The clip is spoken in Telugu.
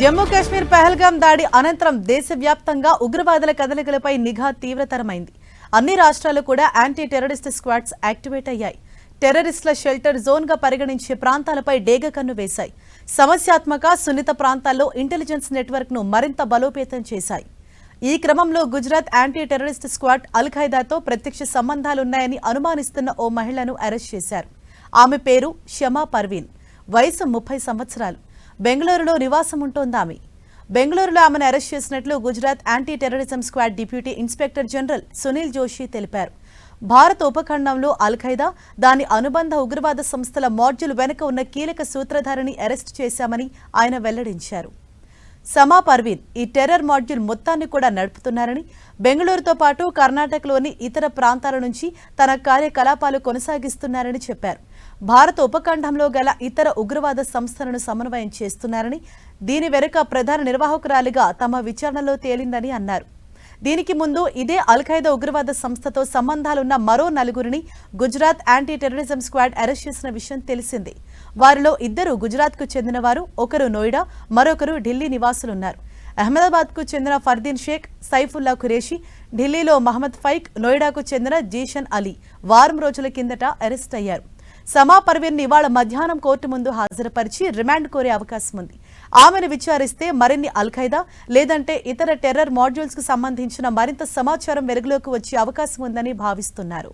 జమ్మూ కాశ్మీర్ పహల్గాం దాడి అనంతరం దేశవ్యాప్తంగా ఉగ్రవాదుల కదలికలపై నిఘా తీవ్రతరమైంది. అన్ని రాష్ట్రాలు కూడా యాంటీ టెర్రరిస్ట్ స్క్వాడ్స్ యాక్టివేట్ అయ్యాయి. టెర్రరిస్టుల షెల్టర్ జోన్గా పరిగణించే ప్రాంతాలపై డేగ కన్ను వేశాయి. సమస్యాత్మక సున్నిత ప్రాంతాల్లో ఇంటెలిజెన్స్ నెట్వర్క్ను మరింత బలోపేతం చేశాయి. ఈ క్రమంలో Gujarat anti terrorist squad Al ఖైదాతో ప్రత్యక్ష సంబంధాలున్నాయని అనుమానిస్తున్న ఓ మహిళను అరెస్ట్ చేశారు. ఆమె పేరు షమా పర్వీన్. వయసు ముప్పై సంవత్సరాలు. బెంగళూరులో నివాసం ఉంటోందామె బెంగళూరులో ఆమెను అరెస్ట్ చేసినట్లు Gujarat anti terrorism squad deputy inspector general Sunil Joshi తెలిపారు. భారత ఉపఖండంలో అల్ఖైదా దాని అనుబంధ ఉగ్రవాద సంస్థల మాడ్యూల్ వెనుక ఉన్న కీలక సూత్రధారిని అరెస్ట్ చేశామని ఆయన వెల్లడించారు. సమా పర్వీన్ ఈ టెర్రర్ మాడ్యూల్ మొత్తాన్ని కూడా నడుపుతున్నారని బెంగళూరుతో పాటు కర్ణాటకలోని ఇతర ప్రాంతాల నుంచి తన కార్యకలాపాలు కొనసాగిస్తున్నారని చెప్పారు. భారత ఉపఖండంలో గల ఇతర ఉగ్రవాద సంస్థలను సమన్వయం చేస్తున్నారని దీని వెనుక ప్రధాన నిర్వాహకురాలిగా తమ విచారణలో తేలిందని అన్నారు. దీనికి ముందు ఇదే అల్ ఖైదా ఉగ్రవాద సంస్థతో సంబంధాలున్న మరో నలుగురిని Gujarat anti terrorism squad arrest చేసిన విషయం తెలిసిందే. వారిలో ఇద్దరు గుజరాత్కు చెందినవారు ఒకరు నోయిడా మరొకరు ఢిల్లీ నివాసులున్నారు. అహ్మదాబాద్కు చెందిన ఫర్దీన్ షేక్ సైఫుల్లా ఖురేషి ఢిల్లీలో మహమ్మద్ ఫైక్ నోయిడాకు చెందిన జీషన్ అలీ వారం రోజుల కిందట అరెస్ట్ అయ్యారు. సమా ఇవాళ మధ్యాహ్నం కోర్టు ముందు హాజరుపరిచి రిమాండ్ కోరే అవకాశం ఉంది ఆమెను విచారిస్తే మరిన్ని అల్ ఖైదా లేదంటే ఇతర టెర్రర్ మాడ్యూల్స్కు సంబంధించిన మరింత సమాచారం వెలుగులోకి వచ్చే అవకాశం ఉందని భావిస్తున్నారు.